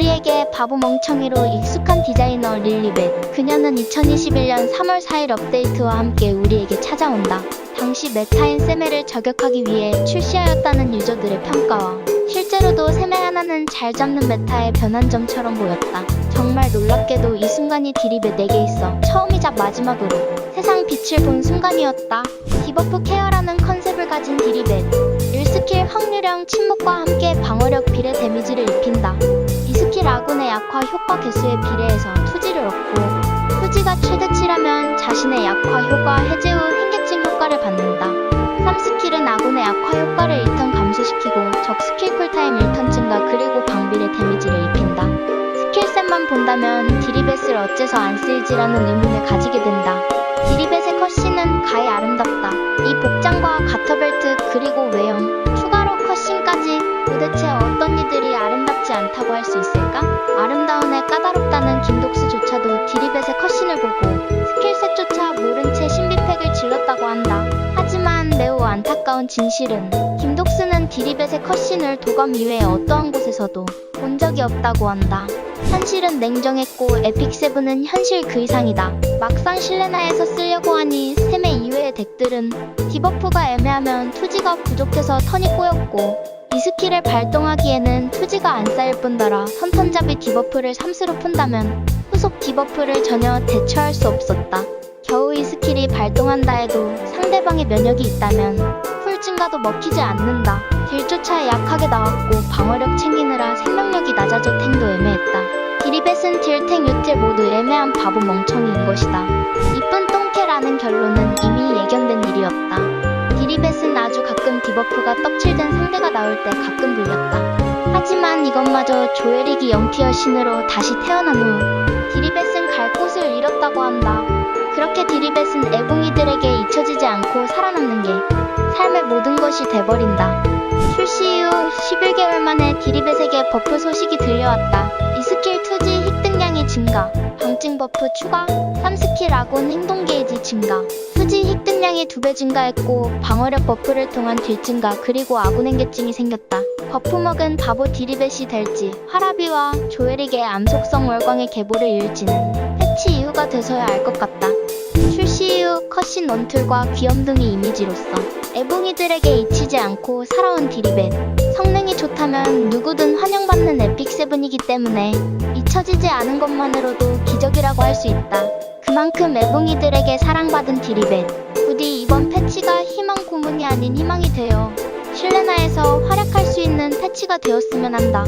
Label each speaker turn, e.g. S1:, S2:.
S1: 우리에게 바보 멍청이로 익숙한 디자이너 릴리벳. 그녀는 2021년 3월 4일 업데이트와 함께 우리에게 찾아온다. 당시 메타인 세메를 저격하기 위해 출시하였다는 유저들의 평가와 실제로도 세메 하나는 잘 잡는 메타의 변환점처럼 보였다. 정말 놀랍게도 이 순간이 디립에 내게 있어 처음이자 마지막으로 세상 빛을 본 순간이었다. 디버프 케어라는 컨셉을 가진 디리벳. 1스킬 확률형 침묵과 함께 방어력 비례 투지가 최대치라면 자신의 약화 효과 해제 후 행개증 효과를 받는다. 3스킬은 아군의 약화 효과를 1턴 감소시키고 적 스킬 쿨타임 1턴 증가 그리고 방비례 데미지를 입힌다. 스킬셋만 본다면 디리벳을 어째서 안 쓰이지라는 의문을 가지게 된다. 디리벳의 컷신은 가히 아름답다. 이 복장과 가터벨트 그리고 외형, 추가로 컷신까지 도대체 어떤 이들이 아름답지 않다고 할 수 있을까? 아름다움에 안타까운 진실은 김독수는 디리벳의 컷신을 도감 이외에 어떠한 곳에서도 본 적이 없다고 한다. 현실은 냉정했고 에픽세븐은 현실 그 이상이다. 막상 실레나에서 쓰려고 하니 세메 이외의 덱들은 디버프가 애매하면 투지가 부족해서 턴이 꼬였고 이 스킬을 발동하기에는 투지가 안 쌓일 뿐더러 선턴잡이 디버프를 3수로 푼다면 후속 디버프를 전혀 대처할 수 없었다. 겨우 이 스킬이 발동한다 해도 상대방의 면역이 있다면 풀 증가도 먹히지 않는다. 딜조차 약하게 나왔고 방어력 챙기느라 생명력이 낮아져 탱도 애매했다. 디리벳은 딜 탱 유틸 모두 애매한 바보 멍청이인 것이다. 이쁜 똥캐라는 결론은 이미 예견된 일이었다. 디리벳은 아주 가끔 디버프가 떡칠된 상대가 나올 때 가끔 불렸다. 하지만 이것마저 조에릭이 영티어 신으로 다시 태어난 후 디리벳은 갈 곳을 잃었다고 한다. 그렇게 디리벳은 애봉이들에게 잊혀지지 않고 살아남는 게 것이 돼버린다. 출시 이후 11개월 만에 디리벳에게 버프 소식이 들려왔다. 이 스킬 투지 힙 등량이 증가, 방증 버프 추가, 3스킬 아군 행동 게이지 증가, 투지 힙 등량이 2배 증가했고 방어력 버프를 통한 딜 증가 그리고 아군 행개증이 생겼다. 버프 먹은 바보 디리벳이 될지 화라비와 조에릭의 암속성 월광의 계보를 이을지는 패치 이후가 돼서야 알 것 같다. 컷신 원툴과 귀염둥이 이미지로서 애봉이들에게 잊히지 않고 살아온 디리벳 성능이 좋다면 누구든 환영받는 에픽세븐이기 때문에 잊혀지지 않은 것만으로도 기적이라고 할 수 있다. 그만큼 애봉이들에게 사랑받은 디리벳 부디 이번 패치가 희망 고문이 아닌 희망이 되어 실레나에서 활약할 수 있는 패치가 되었으면 한다.